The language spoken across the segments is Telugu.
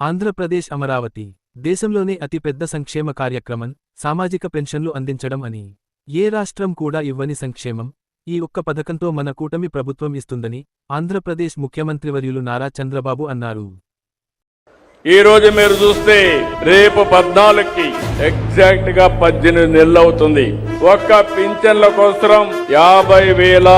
ఆంధ్రప్రదేశ్ అమరావతి దేశంలోనే అతిపెద్ద సంక్షేమ కార్యక్రమం సామాజిక పెన్షన్లు అందించడం అని ఏ రాష్ట్రం కూడా ఇవ్వని సంక్షేమం ఈ ఒక్క పథకంతో మన కూటమి ప్రభుత్వం ఇస్తుందని ఆంధ్రప్రదేశ్ ముఖ్యమంత్రివర్యులు నారా చంద్రబాబు అన్నారు. ఈ రోజు మీరు చూస్తే రేపు పద్నాలుగుకి ఎగ్జాక్ట్గా పద్దెనిమిది నెలలు అవుతుంది. ఒక్క పింఛన్ల కోసం యాభై వేల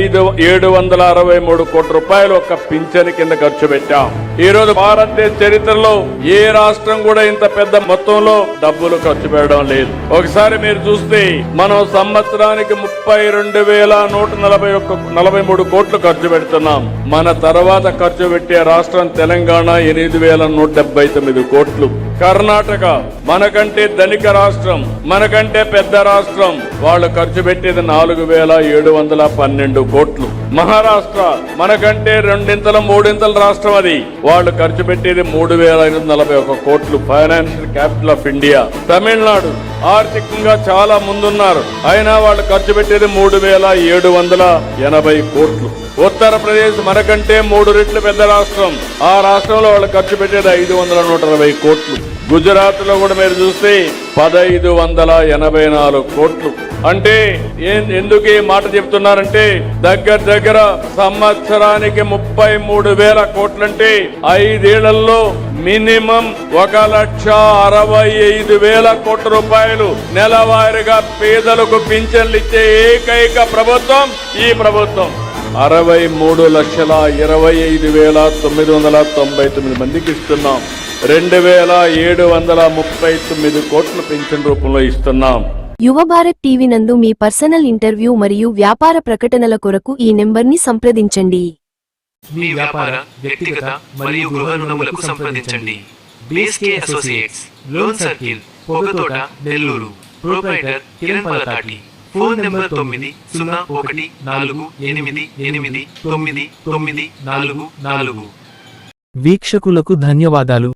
ఐదు ఏడు వందల అరవై మూడు కోట్ల రూపాయలు ఒక్క పింఛన్ కింద ఖర్చు పెట్టాం. ఈ రోజు భారతదేశ చరిత్రలో ఏ రాష్ట్రం కూడా ఇంత పెద్ద మొత్తంలో డబ్బులు ఖర్చు పెట్టడం లేదు. ఒకసారి మీరు చూస్తే మనం సంవత్సరానికి ముప్పై రెండు వేల నూట నలభై ఒక్క నలభై మూడు కోట్లు ఖర్చు పెడుతున్నాం. మన తర్వాత ఖర్చు పెట్టే రాష్ట్రం తెలంగాణ ఎనిమిది వేల నూట డెబ్బై తొమ్మిది కోట్లు. కర్ణాటక మనకంటే ధనిక రాష్ట్రం మనకంటే పెద్ద రాష్ట్రం. వాళ్ళు ఖర్చు పెట్టేది నాలుగు వేల ఏడు వందల పన్నెండు కోట్లు. మహారాష్ట్ర మనకంటే రెండింతల మూడింతల రాష్ట్రం అది. వాళ్ళు ఖర్చు పెట్టేది మూడు వేల ఐదు వందల నలభై ఒక కోట్లు. Financial capital of India Tamil Nadu ఆర్థికంగా చాలా ముందున్నారు. అయినా వాళ్ళు ఖర్చు పెట్టేది మూడు వేల ఏడు వందల ఎనభై కోట్లు. ఉత్తరప్రదేశ్ మనకంటే మూడు రెట్లు పెద్ద రాష్ట్రం. ఆ రాష్ట్రంలో వాళ్ళు ఖర్చు పెట్టేది ఐదు వందల నూట అరవై కోట్లు. గుజరాత్లో కూడా మీరు చూస్తే పదైదు వందల ఎనభై నాలుగు కోట్లు. అంటే ఏం- ఎందుకు ఈ మాట చెప్తున్నారంటే దగ్గర దగ్గర సంవత్సరానికి ముప్పై మూడు వేల కోట్లంటే ఐదేళ్ళలో మినిమం ఒక లక్ష అరవై ఐదు వేల కోట్ల రూపాయలు నెలవారీగా పేదలకు పింఛన్లు ఇచ్చే ఏకైక ప్రభుత్వం ఈ ప్రభుత్వం. అరవై మూడు లక్షల ఇరవై ఐదు వేల తొమ్మిది వందల తొంభై తొమ్మిది మందికి ఇస్తున్నాం. రెండు వేల ఏడు వందల ముప్పై తొమ్మిది కోట్ల పెన్షన్ రూపంలో ఇస్తున్నాం. యువ భారత్ టీవీ నందు మీ పర్సనల్ ఇంటర్వ్యూ మరియు వ్యాపార ప్రకటనల కొరకు ఈ నెంబర్ని సంప్రదించండి. మీ వ్యాపార వ్యక్తిగత మరియు గృహ రుణములకు సంప్రదించండి. BSK associates loan circle Pogathota Nellore. Proprietor Kiran Palathati. Phone number తొమ్మిది సున్నా ఒకటి నాలుగు ఎనిమిది ఎనిమిది తొమ్మిది తొమ్మిది నాలుగు నాలుగు. వీక్షకులకు ధన్యవాదాలు.